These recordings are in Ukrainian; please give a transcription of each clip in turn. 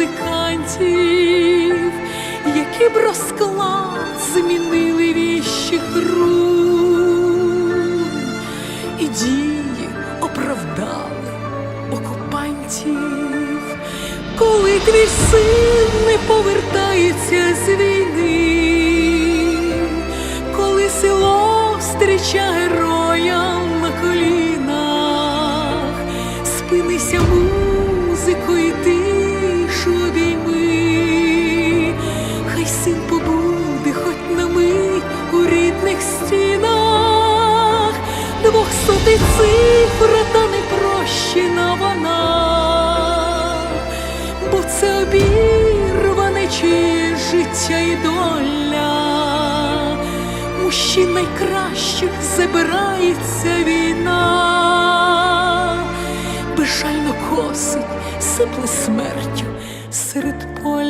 музикантів, які б розклад змінили віщих рун, і дії оправдали окупантів, коли твій син не повертається з війни коли село встріча героям на колінах, спинися музику і цифра та непрощена вона, бо це обірване чиє життя і доля. Мужчин найкращих забирається війна, безжально косить, сипле смертю серед поля.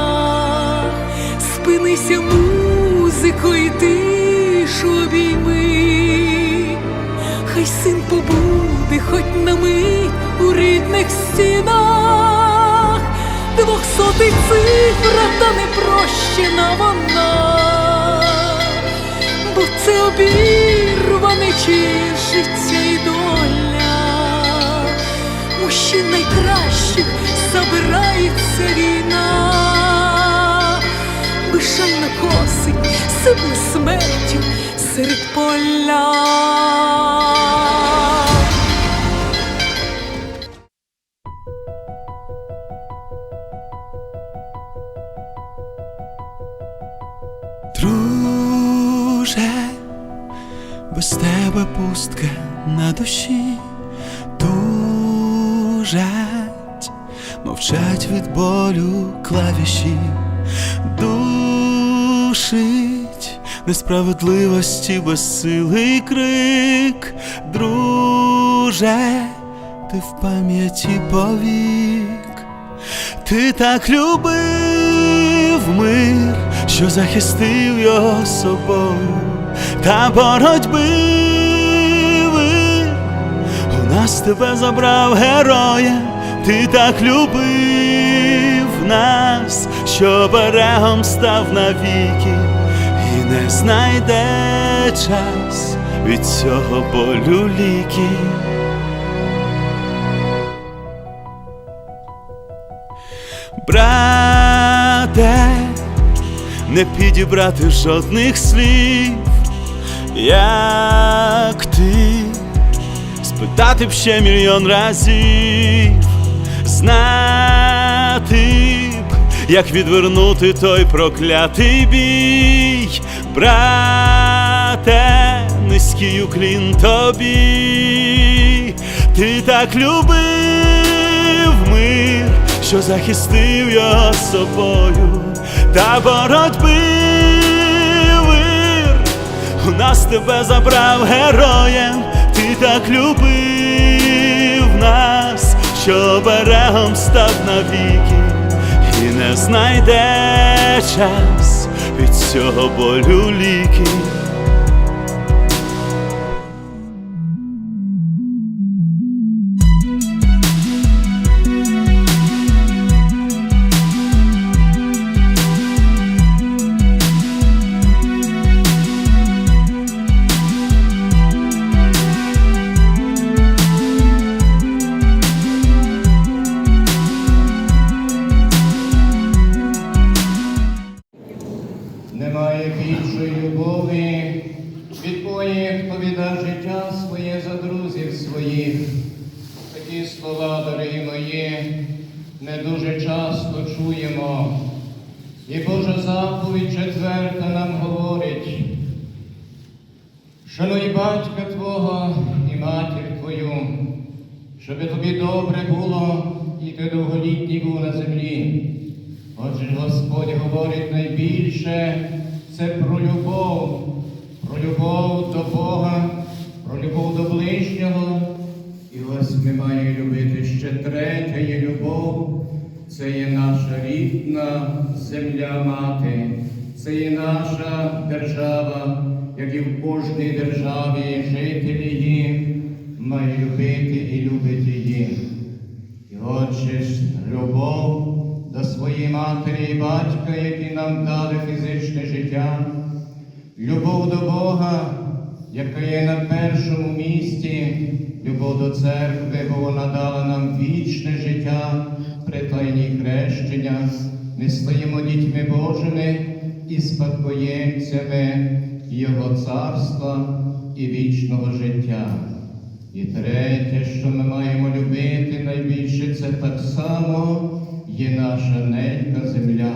спинися музико і тишу обійми, хай син побуде хоч на мить у рідних стінах, двохсотий цифра та непрощена вона, бо це обірване чиє життя і доля, мужчин найкращих забирається війна, безжально косить, сипле смертю серед поля. Друже, без тебе пустка на душі тужать, мовчать від болю клавіші, душить несправедливості безсилий крик, друже, ти в пам'яті повік. Ти так любив мир, що захистив його собою, та боротьби у нас тебе забрав героя, ти так любив нас, що берегом став навіки, і не знайде час від цього болю ліки. Брате, не підібрати жодних слів, як ти, спитати б ще мільйон разів, знати б, як відвернути той проклятий бій, брате, низький уклін тобі, ти так любив мир, що захистив його собою, та боротьби у нас тебе забрав героєм, ти так любив нас, що берегом став навіки, і не знайде час від цього болю ліки. Господь говорить найбільше це про любов, про любов до Бога, про любов до ближнього. І ось ми маємо любити ще третя є любов. Це є наша рідна земля мати, це є наша держава, як і в кожній державі жителі її мають любити і любить її. І отже любов до своєї матері і батька, які нам дали фізичне життя, любов до Бога, яка є на першому місці, любов до церкви, бо вона дала нам вічне життя при тайні хрещення. Ми стаємо дітьми Божими і спадкоємцями Його царства і вічного життя. І третє, що ми маємо любити найбільше, це так само є наша ненька земля,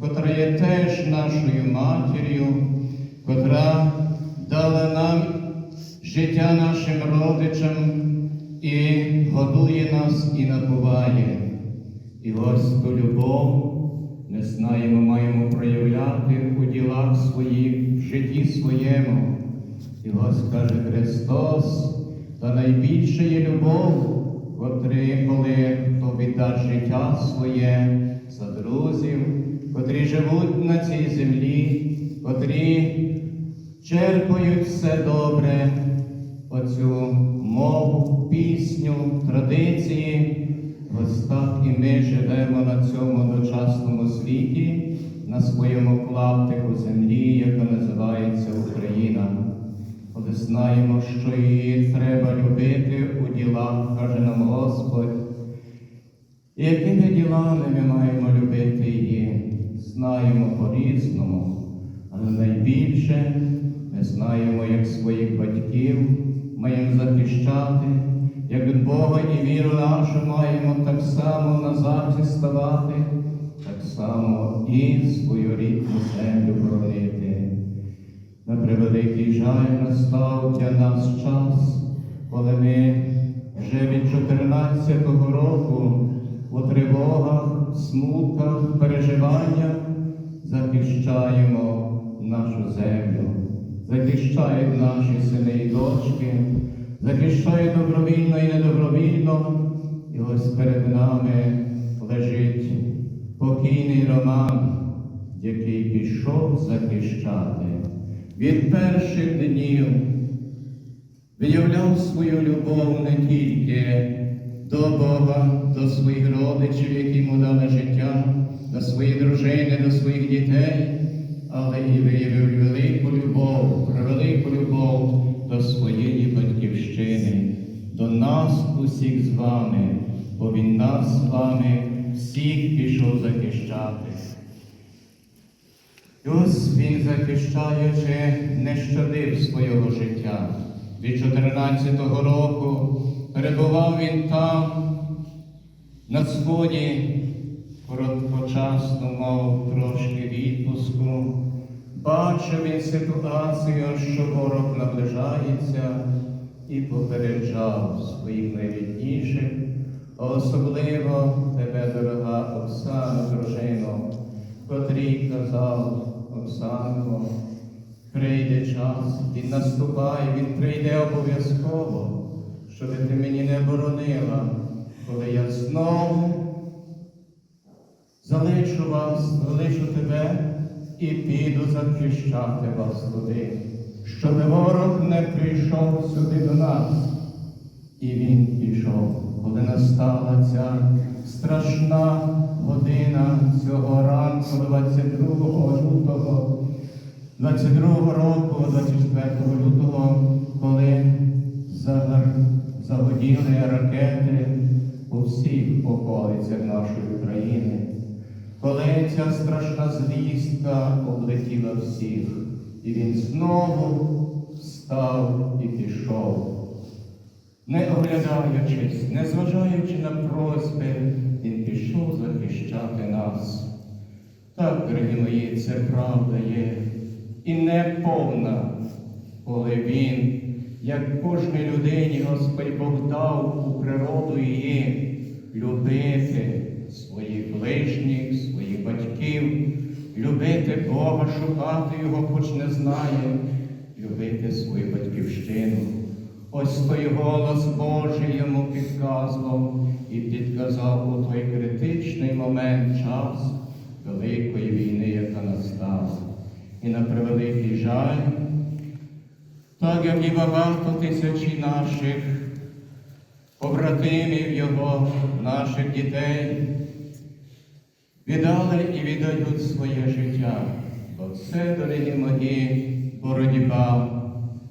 котра є теж нашою матір'ю, котра дала нам життя нашим родичам і годує нас і напуває. І ось ту любов не знаємо, маємо проявляти у ділах своїх, в житті своєму. І ось каже Христос, та найбільше є любов, котрі, коли віддасть життя своє за друзів, котрі живуть на цій землі, котрі черпають все добре, оцю мову, пісню, традиції. Ось так і ми живемо на цьому дочасному світі, на своєму клаптику землі, яка називається Україна. Але знаємо, що її треба любити у Якими ділами ми маємо любити її, знаємо по-різному, але найбільше ми знаємо, як своїх батьків маємо захищати, як від Бога і віру нашу маємо так само на захист ставати, так само і свою рідну землю боронити. На превеликий жаль настав для нас час, коли ми вже від 14-го року у тривогах, смутках, переживаннях захищаємо нашу землю, захищають наші сини і дочки, захищають добровільно і недобровільно. І ось перед нами лежить покійний Роман, який пішов захищати. Від перших днів виявляв свою любов не тільки до Бога, до своїх родичів, які йому дали життя, до своєї дружини, до своїх дітей, але і виявив велику любов, велику любов до своєї батьківщини, до нас усіх з вами, бо він нас з вами всіх пішов захищати. І ось він, захищаючи, не щадив свого життя. Від 14-го року перебував він там, на сході, короткочасно мав трошки відпуску. Бачив він ситуацію, що ворог наближається, і попереджав своїх найрідніших, особливо тебе, дорога Оксана, дружино, котрій казав Оксанко, прийде час, він наступає, він прийде обов'язково, щоб ти мені не боронила, коли я знову залишу вас, залишу тебе і піду захищати вас туди, щоб ворог не прийшов сюди до нас. І він пішов, коли настала ця страшна година цього ранку, 22 лютого, 22 року, 24 лютого, коли загар- загоділи ракети у всіх околицях нашої країни, коли ця страшна звістка облетіла всіх, і він знову встав і пішов. Не оглядаючись, не зважаючи на просьби, він пішов захищати нас. Так, дорогі мої, це правда є. І не повна, коли він, як кожній людині, Господь Бог дав у природу її любити своїх ближніх, своїх батьків, любити Бога, шукати Його, хоч не знає, любити свою батьківщину. Ось той голос Божий йому підказував і підказав у той критичний момент час великої війни, яка настала. І на превеликий жаль, як і багато тисячі наших побратимів Його, наших дітей, віддали і віддають своє життя, бо це, дорогі мої, боротьба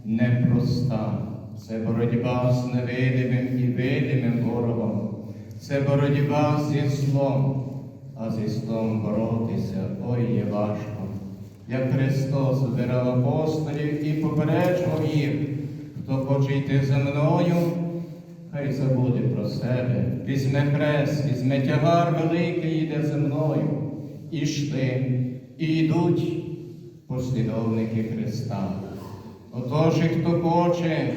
непроста. Це боротьба з невидимим і видимим ворогом. Це боротьба зі злом, а зі злом боротися ой є важко. Як Христос збирав апостолів і попереджував їх, хто хоче йти за мною, хай забуде про себе, візьме хрест, візьме тягар великий йде за мною. І йшли, і йдуть послідовники Христа. Отож, хто хоче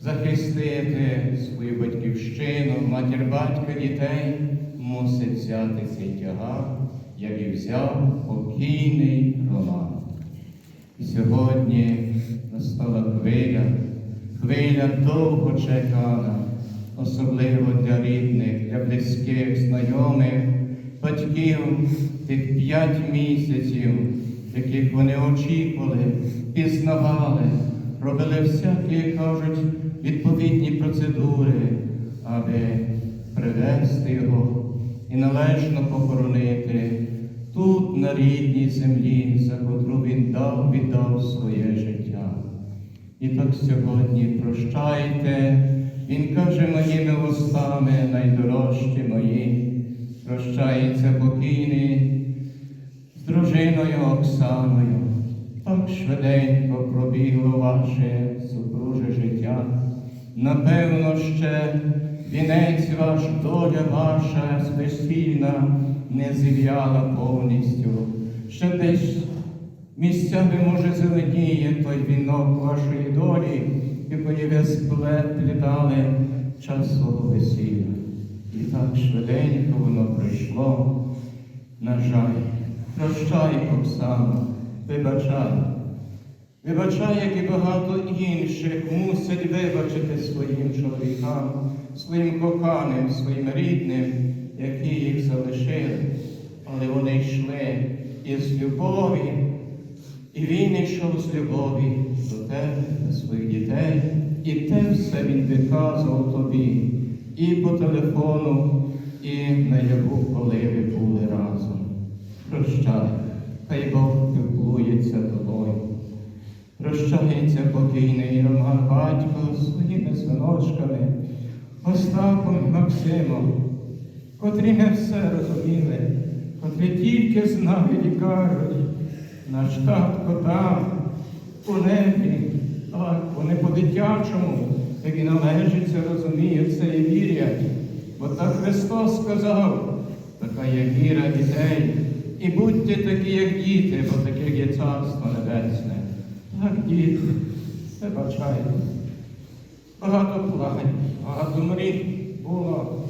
захистити свою батьківщину, матір батька дітей, мусить взяти цей тягар, як і взяв покійний Роман. Сьогодні настала хвиля, хвиля довго чекана, особливо для рідних, для близьких, знайомих, батьків тих п'ять місяців, яких вони очікували, пізнавали, робили всякі, як кажуть, відповідні процедури, аби привести його і належно похоронити тут, на рідній землі, за котру він дав, віддав своє життя. І так сьогодні прощайте, він каже моїми устами, найдорожчі мої, прощається покійний з дружиною Оксаною. Так швиденько пробігло ваше супруже життя. Напевно, ще вінець ваш, доля ваша спесільна не зів'яла повністю. Ще десь місцями, може, зеленіє той вінок вашої долі, якої ви сплетали час свого весілля. І так швиденько воно прийшло. На жаль, прощай, Оксано, вибачай. Вибачай, як і багато інших мусять вибачити своїм чоловікам, своїм коханим, своїм рідним, які їх залишили. Але вони йшли із любові, і він йшов з любові до тебе, до своїх дітей, і те все він виказував тобі і по телефону, і наяву, коли ви були разом. Прощай, хай Бог піклується тобою. Прощається покійний Роман батько своїми синочками, Остапом Максимом, котрі не все розуміли, котрі тільки знали і кажуть, наш татко там, у небі, так, вони по-дитячому, як і належиться, розуміють це і вірять. Бо так Христос сказав, така є віра дітей, і будьте такі, як діти, бо таке є царство небесне. Так, діти, вибачайте. Багато плань, багато мрій було,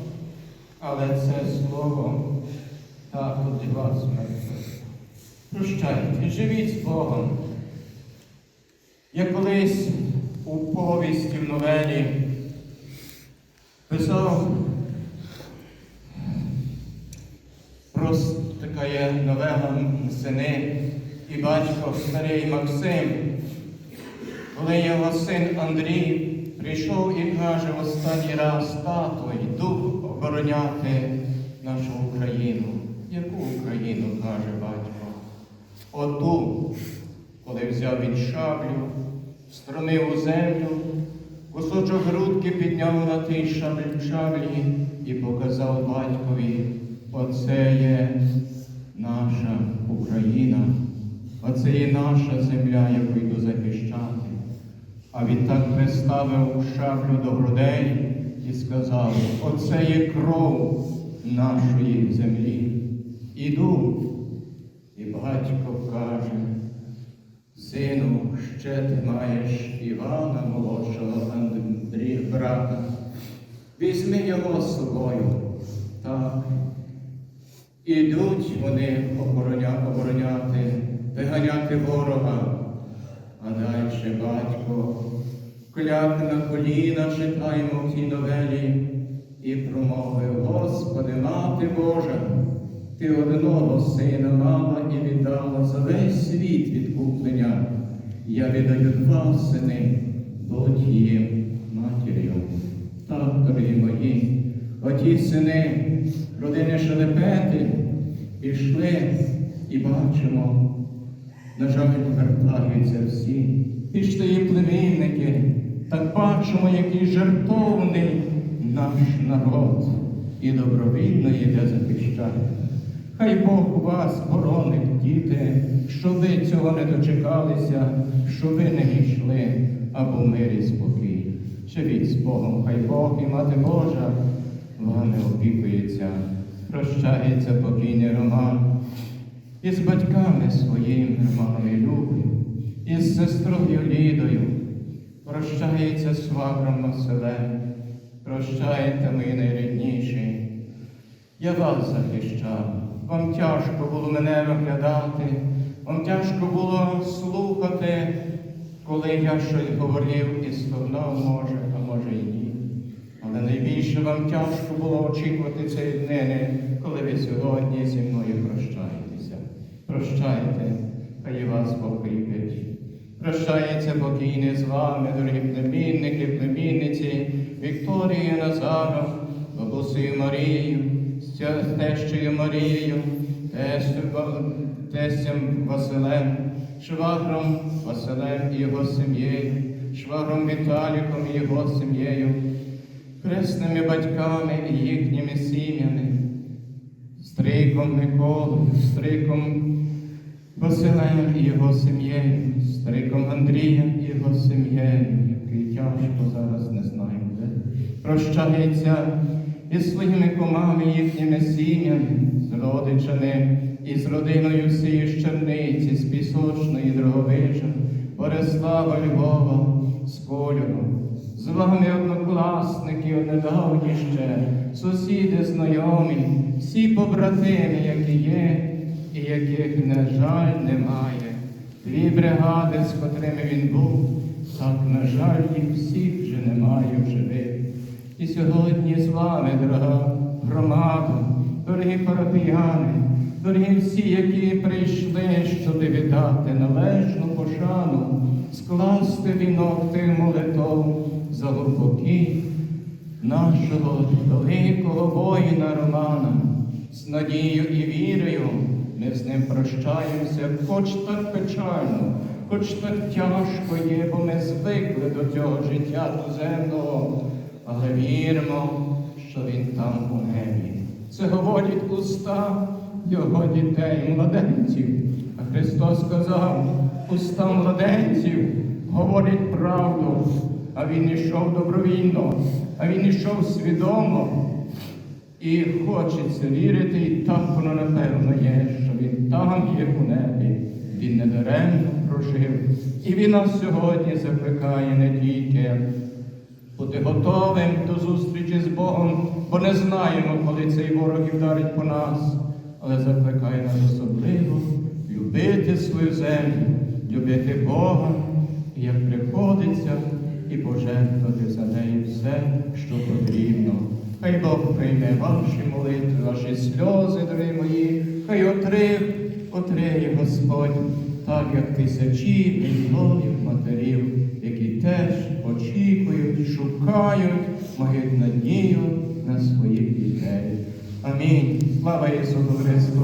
Але це слово так для вас мертве. Прощайте, живіть з Богом. Я колись у повісті в новелі писав про така є новела сини і батько старий Максим. Коли його син Андрій прийшов і каже останній раз, тато, йду обороняти нашу Україну. Яку Україну, каже батько? Оту, коли взяв він шаблю, стромив у землю, кусочок грудки підняв на тій шаблі, шаблі і показав батькові, оце є наша Україна, оце є наша земля, яку йду захищати. А відтак приставив шаблю до грудей сказав, оце є кров нашої землі. Іду. І батько каже, сину, ще ти маєш Івана молодшого Андрія брата. Візьми його з собою. Так. Ідуть вони обороня, обороняти, виганяти ворога. А далі батько кляк на коліна читаємо в тій новелі і промовив, Господи, мати Божа, ти одного сина мала і віддала за весь світ відкуплення. Я віддаю два сини, будь їм матір'ю. Так, дорогі мої, оті сини родини Шелепети пішли і бачимо, на жаль, вертаються всі. Пішли і племінники, так бачимо, який жертовний наш народ і добровільно йде захищати. Хай Бог вас боронить, діти, щоб ви цього не дочекалися, щоб ви не йшли або мирі спокій. Живіть з Богом, хай Бог і Мати Божа вами опікується, прощається покійний Роман із батьками своїми Романом і Любою, із сестрою Лідою, прощається свагром Василем, прощайте, мої найрідніші. Я вас захищав, вам тяжко було мене виглядати, вам тяжко було слухати, коли я щось говорив і стогнав, може, а може і ні. Але найбільше вам тяжко було очікувати цієї днини, коли ви сьогодні зі мною прощаєтеся. Прощайте, хай вас Бог кріпить. Прощається покійний з вами, дорогі племінники, племінниці, Вікторією Назаром, бабусею Марією, з тещою Марією, тестям Василем, швагром Василем і його сім'єю, швагром Віталіком і його сім'єю, хресними батьками і їхніми сім'ями, стриком Миколою, стриком Василем і його сім'єю, стариком Андрієм і його сім'єю, який тяжко зараз не знаю де. Прощається із своїми комами, їхніми сім'ями, з родичами і з родиною всієї з Черниці, з Пісочної, Дроговича, Борислава, Львова, з Кольору. З вами однокласники, недавні ще, сусіди, знайомі, всі побратими, які є, і яких, на жаль, немає. Дві бригади, з котрими він був, так, на жаль, їх всіх вже немає в живих. І сьогодні з вами, дорога громада, дорогі парафіяни, дорогі всі, які прийшли, щоб віддати належну пошану, скласти вінок тих молитов за упокій нашого великого воїна Романа. З надією і вірою ми з ним прощаємося, хоч так печально, хоч так тяжко є, бо ми звикли до цього життя туземного, але віримо, що він там у небі. Це говорять уста його дітей, младенців. А Христос сказав, уста младенців говорять правду, а він йшов добровільно, а він йшов свідомо. І хочеться вірити, і так воно напевно є, там є у небі, він недаремно прожив. І він нас сьогодні закликає не тільки бути готовим до зустрічі з Богом, бо не знаємо, коли цей ворог і вдарить по нас, але закликає нас особливо любити свою землю, любити Бога, як приходиться, і пожертвувати за неї все, що потрібно. Хай Бог прийме ваші молитви, ваші сльози, дорогі мої, хай отрив, отриє Господь, так як тисячі мільйонів матерів, які теж очікують, шукають, мають надію на своїх дітей. Амінь. Слава Ісусу Христу!